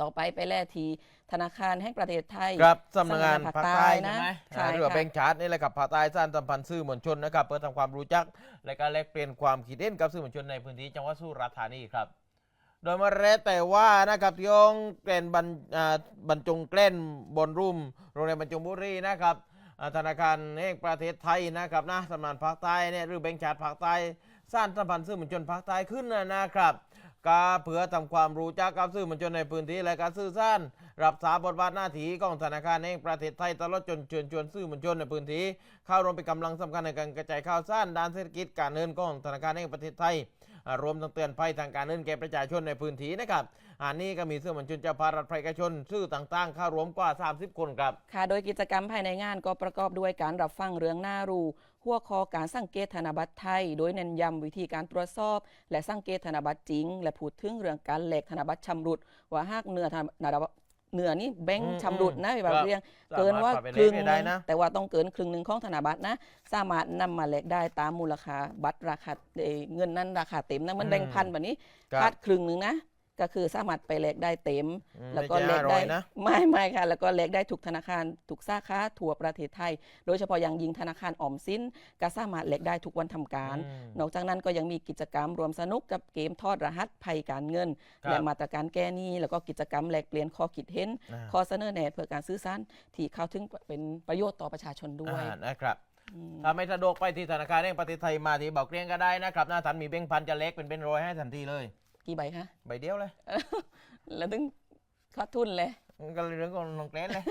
ต่อไปไปแลกที่ธนาคารแห่งประเทศไทยครับสำนักงานสำนักงานภาคใต้ภาคใต้ใช่ไหมนะใช่อ่าเรือค่ะแบงค์ชาร์ตนี่แหละครับภาคใต้สร้างสัมพันธ์สื่อมวลชนนะครับเพื่อทำความรู้จัก และการแลกเปลี่ยนความคิดเห็นกับสื่อมวลชนในพื้นที่จังหวัดสุราษฎร์ธานีครับโดยมาเรศแต่ว่านะครับที่ห้องแกลนบรรอ่าบรรจงแกล้นบนรุ่มโรงแรมบรรจงบุรีนะครับอ่าธนาคารแห่งประเทศไทยนะครับนะสำนักงานภาคใต้เนี่ยหรือแบงค์ชาร์ตภาคใต้สร้างสัมพันธ์สื่อมวลชนภาคใต้ขึ้นนะนะครับ กาเพื่อทำความรู้จักกับสื่อมวลชนในพื้นที่และการสื่อสารรับสาบบทบาทหน้าที่ของธนาคารแห่งประเทศไทยตลอดจนเชิญชวนสื่อมวลชนในพื้นที่ เข้าร่วมเป็นกำลังสำคัญในการกระจายข่าวสารด้านเศรษฐกิจการเงินของธนาคารแห่งประเทศไทย รวมทั้งเตือนภัยทางการเงินแก่ประชาชนในพื้นที่นะครับอันนี้ก็มีสื่อมวลชนเจ้าภารัฐประชาชนสื่อต่างๆ เข้ารวมกว่า 30 คนครับค่ะโดยกิจกรรมภายในงานก็ประกอบด้วยการรับฟังเรื่องหน่ารูหัวข้อการสังเกตธนบัตรไทย โดยเน้นย้ำวิธีการตรวจสอบ และสังเกตธนบัตรจริง และพูดถึงเรื่องการแหลกธนบัตรชำรุดว่าหากเนื้อธน บัตรเนื้อนี่แบงอืค์มชำรุดนะอืมแบบครับเรียงเกินว่าสมรถครึ่งปหได้นึ่งนะ แต่ว่าต้องเกินครึ่งหนึ่งของธนบัตรนะ สามารถนำมาแลกได้ตามมูลค่าบัตรราคาเอ่อเงินนั้นราคาเต็มนะมันแบงค์พันแบบนี้ครับคาดครึ่งหนึ่งนะ ก็คือสามารถไปแลกได้เต็ม อืมแล้วก็ไม่แลใช่กได้500นะ ไม่ไม่ค่ะ แล้วก็แลกได้ทุกธนาคารทุกสาขาทั่วประเทศไทย โดยเฉพาะอย่างยิ่งธนาคารออมสินก็สามารถแลกได้ทุกวันทำการ อืม นอกจากนั้นก็ยังมีกิจกรรมรวมสนุกกับเกมทอดรหัสภัยการเงิน ครับและมาตรการแก้หนี้แล้วก็กิจกรรมแลกเปลี่ยนข้อคิดเห็น อ่า ข้อเสนอแนะเพื่อการซื้อสารที่เข้าถึงเป็นประโยชน์ต่อประชาชนด้วยอ่านะครับอืม ถ้าไม่สะดวกไปที่ธนาคารแห่งประเทศไทยมาที่เบาเกรียงก็ได้นะครับ หน้าทันมีเบ้งพันจะเล็กเป็นเป็นร้อยให้ทันทีเลย กี่ใบคะใบเดียวเลย แล้วถึงขาดทุนเลย ก็เรื่องของน้องเกรนเลย